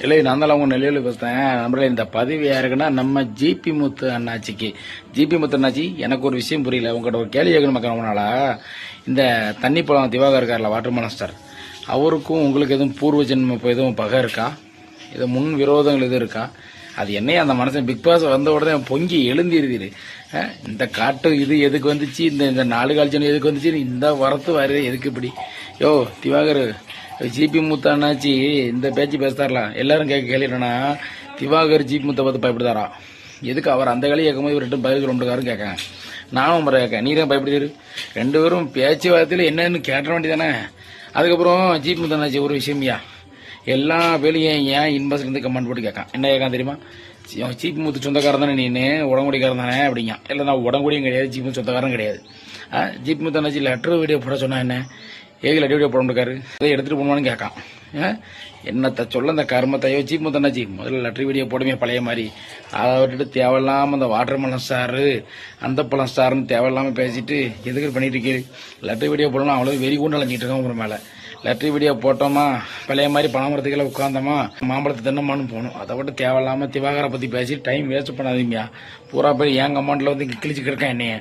இல்லை நான் தான் அவங்க நிலையில் பேசுறேன். நம்மள இந்த பதிவு யாருக்குன்னா நம்ம ஜிபி முத்து அண்ணாச்சிக்கு. ஜிபி முத்து அண்ணாச்சி எனக்கு ஒரு விஷயம் புரியல. உங்கள்கிட்ட ஒரு கேள்வி கேட்கணும் மக்கள் இந்த தண்ணி பழம் திவாகர் இருக்கார்ல வாட்டர் மாஸ்டர் அவருக்கும் உங்களுக்கு எதுவும் பூர்வ ஜென்ம இப்போ எதுவும் பகை இருக்கா? இது முன் விரோதங்கள் எதுவும் இருக்கா? அது என்னையே அந்த மனுஷன் பிக் பாஸ் வந்த உடனே பொங்கி எழுந்திருது இந்த காட்டு இது எதுக்கு வந்துச்சு? இந்த இந்த நாலு கால்ச்சன் எதுக்கு வந்துச்சு? இந்த வரத்து வருது எதுக்கு இப்படி? யோ திவாகர் ஜிபி முத்தானாச்சி இந்த பேச்சு பேசுதாரலாம் எல்லாரும் கேட்க கேள்வினா திவாகர் ஜிபி மூத்த பார்த்து பயப்படுதாரா? எதுக்கு அவர் அந்த கலையை கேட்கும்போது ரெண்டும் பதில் சொல்ல முடியாரு கேட்கேன் நானும் முறை கேட்கேன் நீரே தான் ரெண்டு பேரும் பேச்சுவார்த்தையில் என்னன்னு கேட்ட வேண்டியதானே அதுக்கப்புறம் ஜிபி முத்தானாச்சி ஒரு விஷயம்யா எல்லா வேலையும் ஏன் இன்பாஸ்ல இருந்து கமெண்ட் போட்டு கேட்கான். என்ன கேட்கான் தெரியுமா? அவன் சீப்பு முத்து சொந்தக்காரன் தானே நீனு உடங்குடிக்காரன் தானே அப்படிங்க இல்லை நான் உடங்குடியும் கிடையாது ஜீப் முத்து சொந்தக்காரன் கிடையாது ஜீப் முத்து அண்ணாச்சி லெட்டர் வீடியோ போட சொன்னா என்ன? ஏகி லெட்டர் வீடியோ போட முடியாரு அதை எடுத்துட்டு போகணும்னு கேட்கான். என்னத்தை சொல்ல அந்த கர்மத்தையோ ஜீப் முத்து அண்ணாச்சி முதல்ல லெட்டர் வீடியோ போடுமே பழைய மாதிரி. அதை விட்டுட்டு தேவையில்லாமல் அந்த வாட்டர் மெலன் ஸ்டாரு அந்த பழம் சாருன்னு தேவையில்லாமல் பேசிட்டு எதுக்கு பண்ணிட்டு இருக்கீரு? லெட்டர் வீடியோ போடணும் அவ்வளோ வெறி கொண்டு அலைஞ்சிட்டு இருக்கோம் உங்க மேலே. லெட்டர் வீடியோ போட்டோமா? பழைய மாதிரி பணமரத்துக்களை உட்காந்தோமா மாம்பழத்தை தின்னமானு போகணும் அதை விட தேவையில்லாமல் திவாகரை பற்றி பேசி டைம் வேஸ்ட் பண்ணாதீங்க. பூரா போய் என் அமௌண்ட்டில் வந்து கிழிச்சு கிடக்கேன் என்னைய.